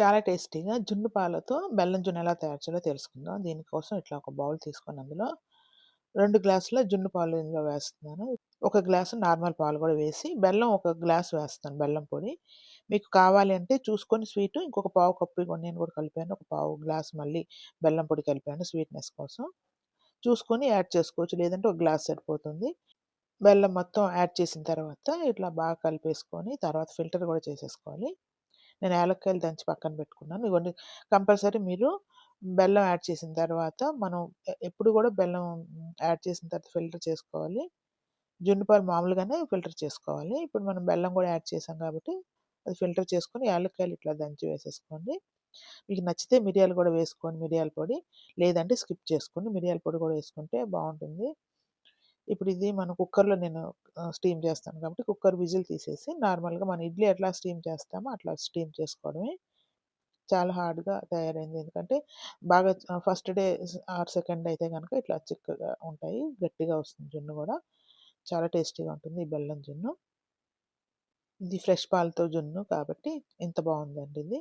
చాలా టేస్టీగా జున్ను పాలతో బెల్లం జున్ను ఎలా తయారు చేయాలో తెలుసుకుందాం. దీనికోసం ఇట్లా ఒక బౌల్ తీసుకొని అందులో రెండు గ్లాసుల జున్ను పాలు ఇందులో వేస్తున్నాను. ఒక గ్లాసు నార్మల్ పాలు కూడా వేసి, బెల్లం ఒక గ్లాస్ వేస్తాను బెల్లం పొడి. మీకు కావాలి అంటే చూసుకొని స్వీట్ ఇంకొక పావు కప్పు నేను కూడా కలిపాను. ఒక పావు గ్లాస్ మళ్ళీ బెల్లం పొడి కలిపాను స్వీట్‌నెస్ కోసం. చూసుకొని యాడ్ చేసుకోవచ్చు. లేదంటే ఒక గ్లాస్ సరిపోతుంది. బెల్లం మొత్తం యాడ్ చేసిన తర్వాత ఇట్లా బాగా కలిపేసుకొని తర్వాత ఫిల్టర్ కూడా చేసేసుకోవాలి. నేను యాలక్కాయలు దంచి పక్కన పెట్టుకున్నాను. ఇవన్నీ కంపల్సరీ మీరు బెల్లం యాడ్ చేసిన తర్వాత మనం ఎప్పుడు కూడా బెల్లం యాడ్ చేసిన తర్వాత ఫిల్టర్ చేసుకోవాలి. జున్నుపాలు మామూలుగానే ఫిల్టర్ చేసుకోవాలి. ఇప్పుడు మనం బెల్లం కూడా యాడ్ చేసాం కాబట్టి అది ఫిల్టర్ చేసుకొని యాలక్కాయలు ఇట్లా దంచి వేసేసుకోండి. మీకు నచ్చితే మిరియాలు కూడా వేసుకోండి మిరియాల పొడి. లేదంటే స్కిప్ చేసుకోండి. మిరియాల పొడి కూడా వేసుకుంటే బాగుంటుంది ఇప్పుడు ఇది మన కుక్కర్‌లో నేను స్టీమ్ చేస్తాను కాబట్టి కుక్కర్ విజిల్ తీసేసి నార్మల్‌గా మన ఇడ్లీ ఎట్లా స్టీమ్ చేస్తామో అట్లా స్టీమ్ చేసుకోవడమే. చాలా హార్డ్‌గా తయారైంది. ఎందుకంటే బాగా ఫస్ట్ డే ఆర్ సెకండ్ అయితే కనుక ఇట్లా చిక్కగా ఉంటాయి. గట్టిగా వస్తుంది జున్ను కూడా చాలా టేస్టీగా ఉంటుంది ఈ బెల్లం జున్ను. ఇది ఫ్రెష్ పాలతో జున్ను కాబట్టి ఇంత బాగుందండి ఇది.